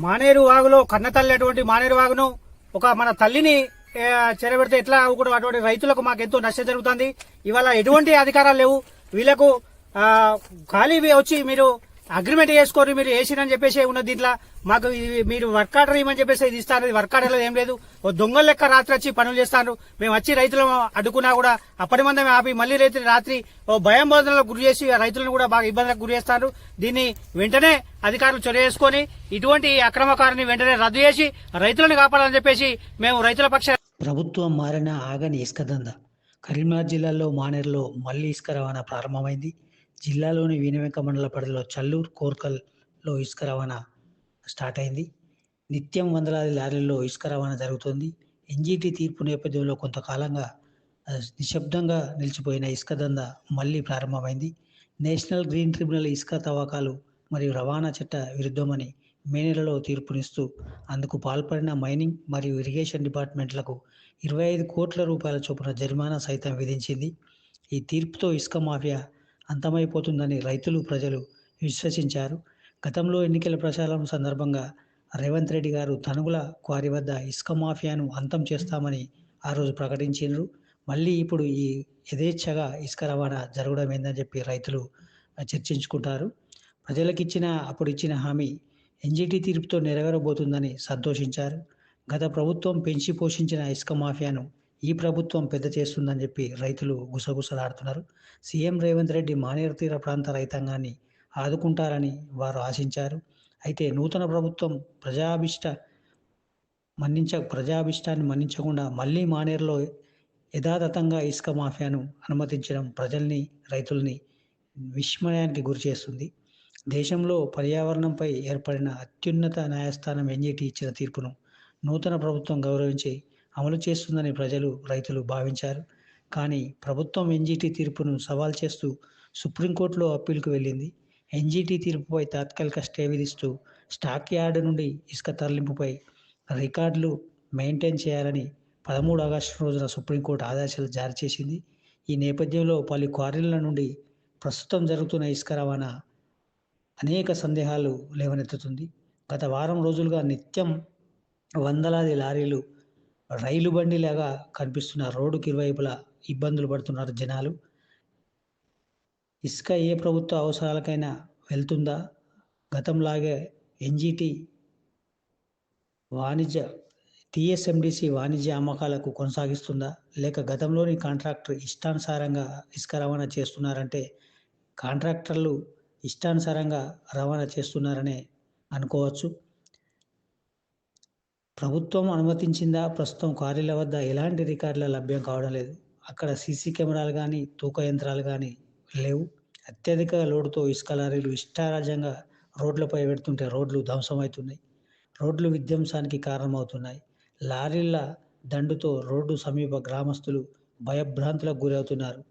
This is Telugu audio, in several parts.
మానేరు వాగులో కన్నతల్లి అటువంటి మానేరు వాగును ఒక మన తల్లిని చేరబెడితే చెరబెడితే ఎట్లా కూడా అటువంటి రైతులకు మాకు ఎంతో నష్టం జరుగుతుంది. ఇవాళ ఎటువంటి అధికారాలు లేవు. వీళ్ళకు ఆ, ఖాళీ వచ్చి మీరు అగ్రిమెంట్ చేసుకోరు మీరు వేసిరని చెప్పేసి ఉన్నది దీంట్లో. మాకు మీరు వర్క్ ఆర్డర్ ఇవ్వమని చెప్పేసి ఇది ఇస్తారు వర్క్ ఆర్డర్ ఏం లేదు. ఓ దొంగల లెక్క రాత్రి వచ్చి పనులు చేస్తారు మేము వచ్చి రైతులను అడ్డుకున్నా కూడా అప్పటి మంది ఆపి మళ్ళీ రైతులు రాత్రి ఓ భయం బోధనలకు గురి చేసి రైతులను కూడా బాగా ఇబ్బందులకు గురి చేస్తారు దీన్ని వెంటనే అధికారులు చొరవ చేసుకుని ఇటువంటి అక్రమకారిని వెంటనే రద్దు చేసి రైతులను కాపాడాలని చెప్పేసి మేము రైతుల పక్ష ప్రభుత్వం మారిన ఆగని ఇసుక దంద. కరీంనగర్ జిల్లాలో మానేరులో మళ్ళీ ఇసుక రవాణా ప్రారంభమైంది. జిల్లాలోని వీనవెంక మండల పరిధిలో చల్లూరు కోర్కల్లో ఇసుక రవాణా స్టార్ట్ అయింది. నిత్యం వందలాది లారీల్లో ఇసుక రవాణా జరుగుతుంది. ఎన్జీటీ తీర్పు నేపథ్యంలో కొంతకాలంగా నిశ్శబ్దంగా నిలిచిపోయిన ఇసుక దంద మళ్ళీ ప్రారంభమైంది. నేషనల్ గ్రీన్ ట్రిబ్యునల్ ఇసుక తవ్వకాలు మరియు రవాణా చట్ట విరుద్ధమని మే నెలలో తీర్పునిస్తూ అందుకు పాల్పడిన మైనింగ్ మరియు ఇరిగేషన్ డిపార్ట్మెంట్లకు ఇరవై ఐదు కోట్ల రూపాయల చొప్పున జరిమానా సైతం విధించింది. ఈ తీర్పుతో ఇసుక మాఫియా అంతమైపోతుందని రైతులు ప్రజలు విశ్వసించారు. గతంలో ఎన్నికల ప్రచారం సందర్భంగా రేవంత్ రెడ్డి గారు తనుగుల క్వారీ వద్ద ఇసుక మాఫియాను అంతం చేస్తామని ఆ రోజు ప్రకటించారు మళ్ళీ ఇప్పుడు ఈ యథేచ్ఛగా ఇసుక రవాణా జరగడం ఏందని చెప్పి రైతులు చర్చించుకుంటారు. ప్రజలకు ఇచ్చిన అప్పుడు ఇచ్చిన హామీ ఎన్జిటి తీర్పుతో నెరవేరబోతుందని సంతోషించారు. గత ప్రభుత్వం పెంచి పోషించిన ఇసుక మాఫియాను ఈ ప్రభుత్వం పెద్ద చేస్తుందని చెప్పి రైతులు గుసగుసలాడుతున్నారు. సీఎం రేవంత్ రెడ్డి మానేరు తీర ప్రాంత రైతాంగాన్ని ఆదుకుంటారని వారు ఆశించారు. అయితే నూతన ప్రభుత్వం ప్రజాభిష్ట మన్నించ ప్రజాభిష్టాన్ని మన్నించకుండా మళ్ళీ మానేరులో యథాతథంగా ఇసుక మాఫియాను అనుమతించడం ప్రజల్ని రైతుల్ని విస్మయానికి గురి చేస్తుంది. దేశంలో పర్యావరణంపై ఏర్పడిన అత్యున్నత న్యాయస్థానం ఎన్జిటి ఇచ్చిన తీర్పును నూతన ప్రభుత్వం గౌరవించి అమలు చేస్తుందని ప్రజలు రైతులు భావించారు. కానీ ప్రభుత్వం ఎన్జిటి తీర్పును సవాల్ చేస్తూ సుప్రీంకోర్టులో అప్పీల్కు వెళ్ళింది. ఎన్జీటీ తీర్పుపై తాత్కాలిక స్టే విధిస్తూ స్టాక్ యార్డ్ నుండి ఇసుక తరలింపుపై రికార్డులు మెయింటైన్ చేయాలని పదమూడు ఆగస్టు రోజున సుప్రీంకోర్టు ఆదేశాలు జారీ చేసింది. ఈ నేపథ్యంలో పలు క్వారీల నుండి ప్రస్తుతం జరుగుతున్న ఇసుక రవాణా అనేక సందేహాలు లేవనెత్తుతుంది. గత వారం రోజులుగా నిత్యం వందలాది లారీలు రైలు బండిలాగా కనిపిస్తున్న రోడ్డుకి ఇరువైపులా ఇబ్బందులు పడుతున్నారు జనాలు. ఇసుక ఏ ప్రభుత్వ అవసరాలకైనా వెళ్తుందా? గతంలాగే ఎన్జిటి వాణిజ్య టీఎస్ఎండిసి వాణిజ్య అమ్మకాలకు కొనసాగిస్తుందా? లేక గతంలోని కాంట్రాక్టర్ ఇష్టానుసారంగా ఇసుక రవాణా చేస్తున్నారంటే కాంట్రాక్టర్లు ఇష్టానుసారంగా రవాణా చేస్తున్నారనే అనుకోవచ్చు. ప్రభుత్వం అనుమతించిందా? ప్రస్తుతం క్వారీల వద్ద ఎలాంటి రికార్డుల లభ్యం కావడం లేదు. అక్కడ సీసీ కెమెరాలు కానీ తూక యంత్రాలు కానీ లేవు. అత్యధిక లోడుతో ఇసుక లారీలు ఇష్టారాజ్యంగా రోడ్లపై పెడుతుంటే రోడ్లు ధ్వంసమవుతున్నాయి. రోడ్లు విధ్వంసానికి కారణమవుతున్నాయి. లారీల దండుతో రోడ్డు సమీప గ్రామస్తులు భయభ్రాంతులకు గురవుతున్నారు.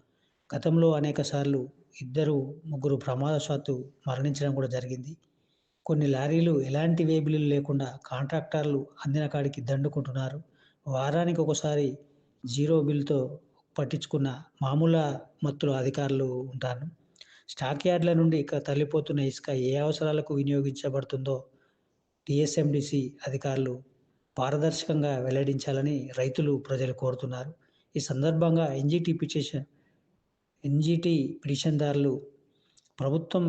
గతంలో అనేక సార్లు ఇద్దరు ముగ్గురు ప్రమాదశాత్తు మరణించడం కూడా జరిగింది. కొన్ని లారీలు ఎలాంటి వేబిలు లేకుండా కాంట్రాక్టర్లు అందిన కాడికి దండుకుంటున్నారు. వారానికి ఒకసారి జీరో బిల్తో పట్టించుకున్న మామూలు మత్తుల అధికారులు ఉంటారు. స్టాక్ యార్డ్ల నుండి ఇక తరలిపోతున్న ఇసుక ఏ అవసరాలకు వినియోగించబడుతుందో టిఎస్ఎండిసి అధికారులు పారదర్శకంగా వెల్లడించాలని రైతులు ప్రజలు కోరుతున్నారు. ఈ సందర్భంగా ఎన్జిటి పిటిషన్ ఎన్జిటి పిటిషన్దారులు ప్రభుత్వం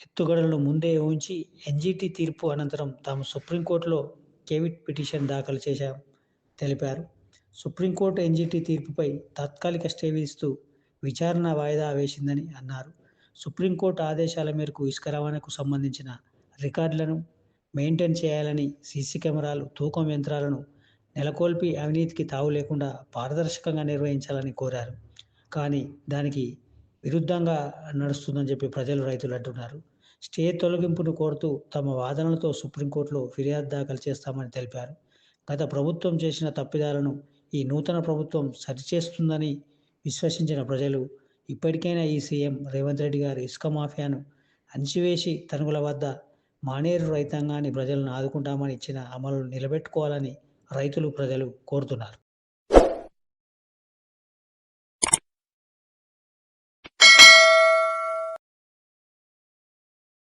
ఎత్తుగడలను ముందే ఊహించి ఎన్జీటీ తీర్పు అనంతరం తాము సుప్రీంకోర్టులో కేవిట్ పిటిషన్ దాఖలు చేశాం తెలిపారు. సుప్రీంకోర్టు ఎన్జిటి తీర్పుపై తాత్కాలిక స్టే విధిస్తూ విచారణ వాయిదా వేసిందని అన్నారు. సుప్రీంకోర్టు ఆదేశాల మేరకు ఇసుక రవాణాకు సంబంధించిన రికార్డులను మెయింటైన్ చేయాలని సీసీ కెమెరాలు తూకం యంత్రాలను నెలకొల్పి అవినీతికి తావు లేకుండా పారదర్శకంగా నిర్వహించాలని కోరారు. కానీ దానికి విరుద్ధంగా నడుస్తుందని చెప్పి ప్రజలు రైతులు అంటున్నారు. స్టే తొలగింపును కోరుతూ తమ వాదనలతో సుప్రీంకోర్టులో ఫిర్యాదు దాఖలు చేస్తామని తెలిపారు. గత ప్రభుత్వం చేసిన తప్పిదాలను ఈ నూతన ప్రభుత్వం సరిచేస్తుందని విశ్వసించిన ప్రజలు ఇప్పటికైనా ఈ సీఎం రేవంత్ రెడ్డి గారి ఇసుక మాఫియాను అణిచివేసి తనుగుల వద్ద మానేరు రైతాంగాన్ని ప్రజలను ఆదుకుంటామని ఇచ్చిన అమలు నిలబెట్టుకోవాలని రైతులు ప్రజలు కోరుతున్నారు.